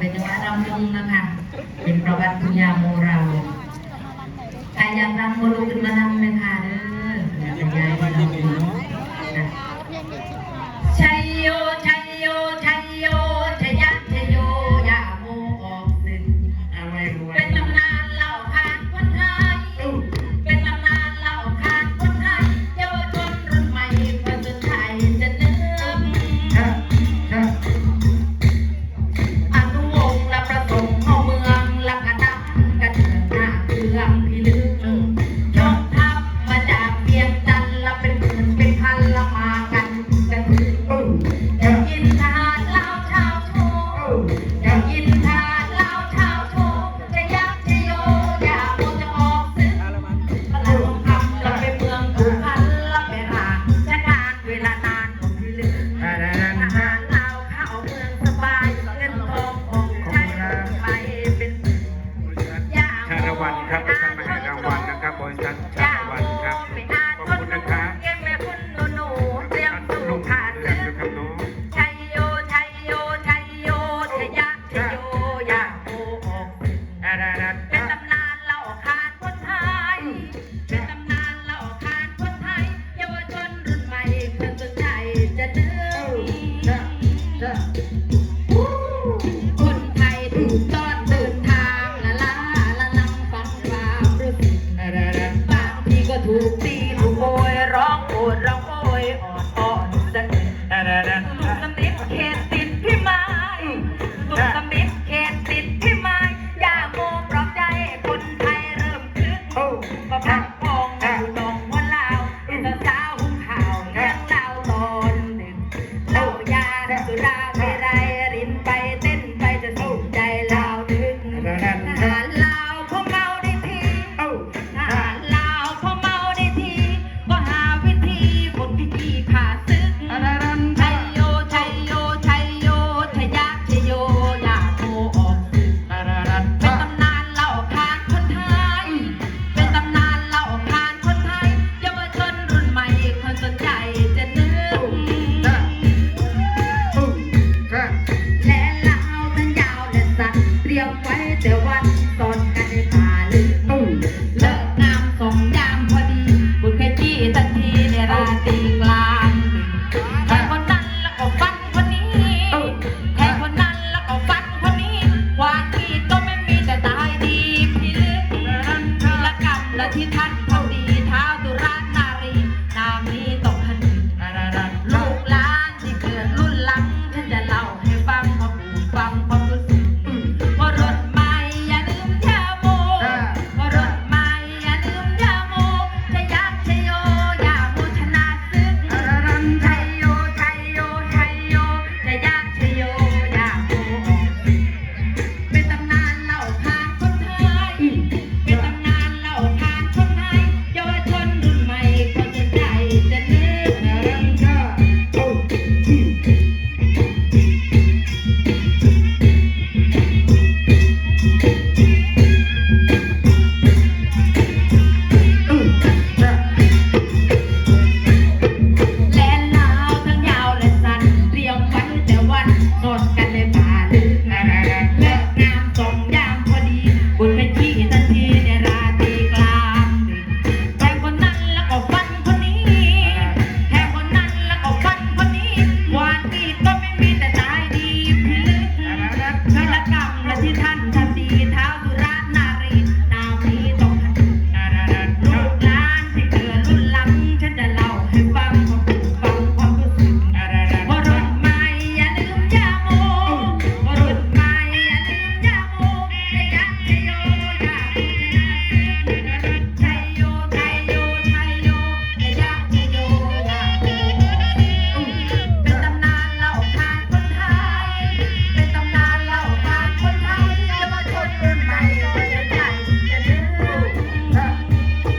เป็นจังหวะรำวงนะคะ เป็นประวัติคุณยาโมเราใครอยากรำโมลูกขึ้นมาทำเลยค่ะเได้ได้เป็นตำนานเล่าขานคนไทย เป็นตำนานเล่าขานคนไทย เยาวชนรุ่นใหม่เพิ่งสใจจะเดินคนไทยถูกต้อนเดินทางละลาละลังฟังความรู้สึกบางทีก็ถูก